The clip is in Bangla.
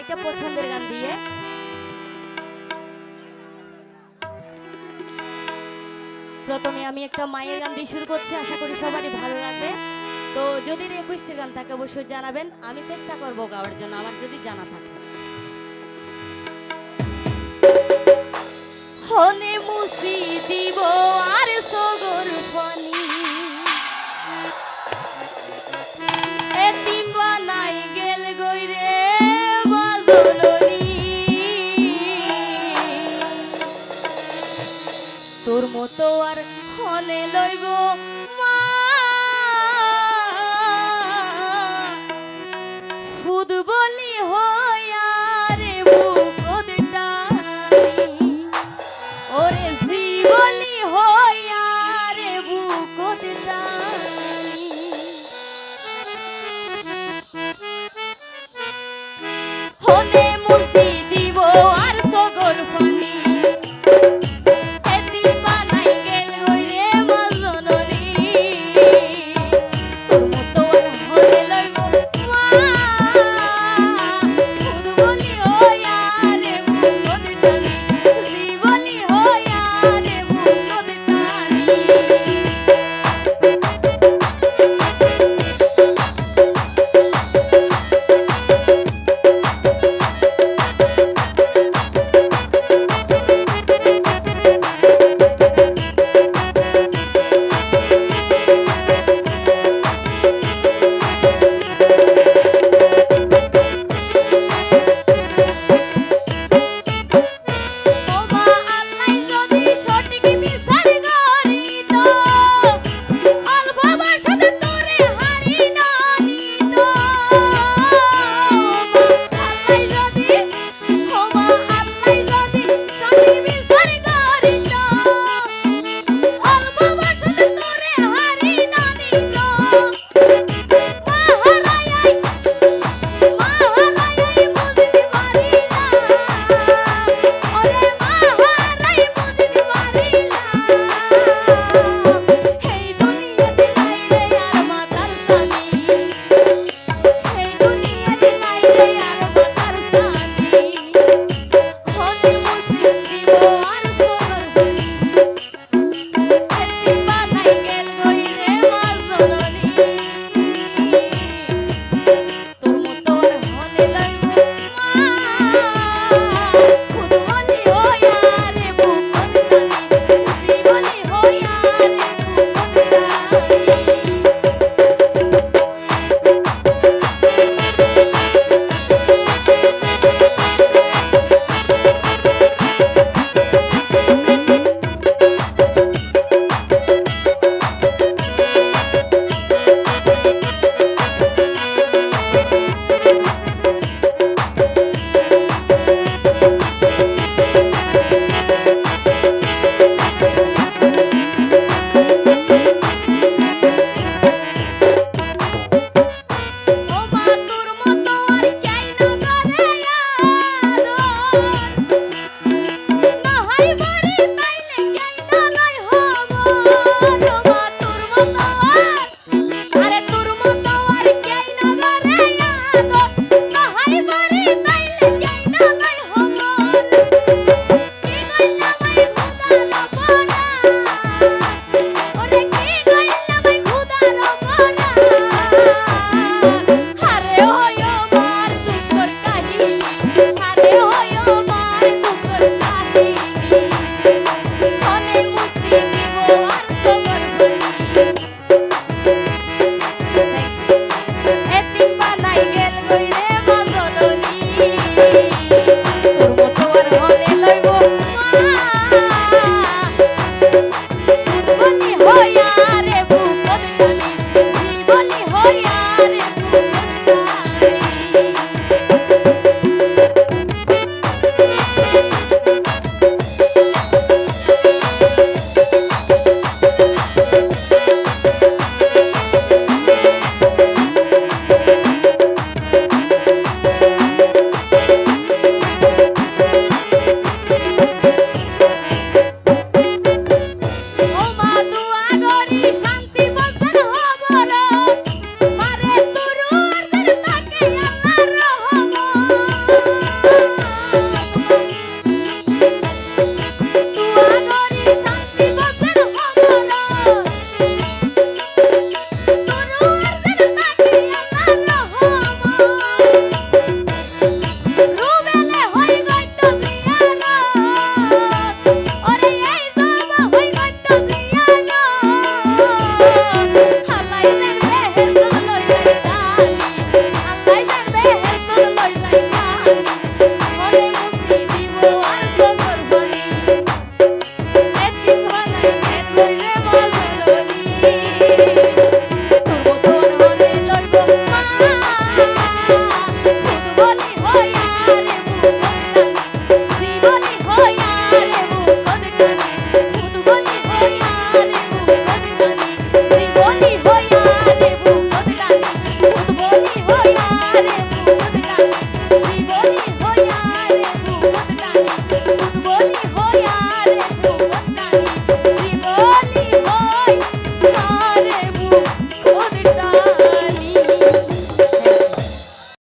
আরেকটা পছন্দের গান দিয়ে। প্রথমে আমি একটা মায়ের গান দিয়ে শুরু করছি, আশা করি সবারই ভালো লাগবে। তো যদি রিকোয়েস্টের গান থাকে, অবশ্যই জানাবেন। আমি চেষ্টা করব গাওয়ার জন্য, আমার যদি জানা থাকে। হনে মুসি দিব আর সগর ফনি ও তো আর হনে লইব। মা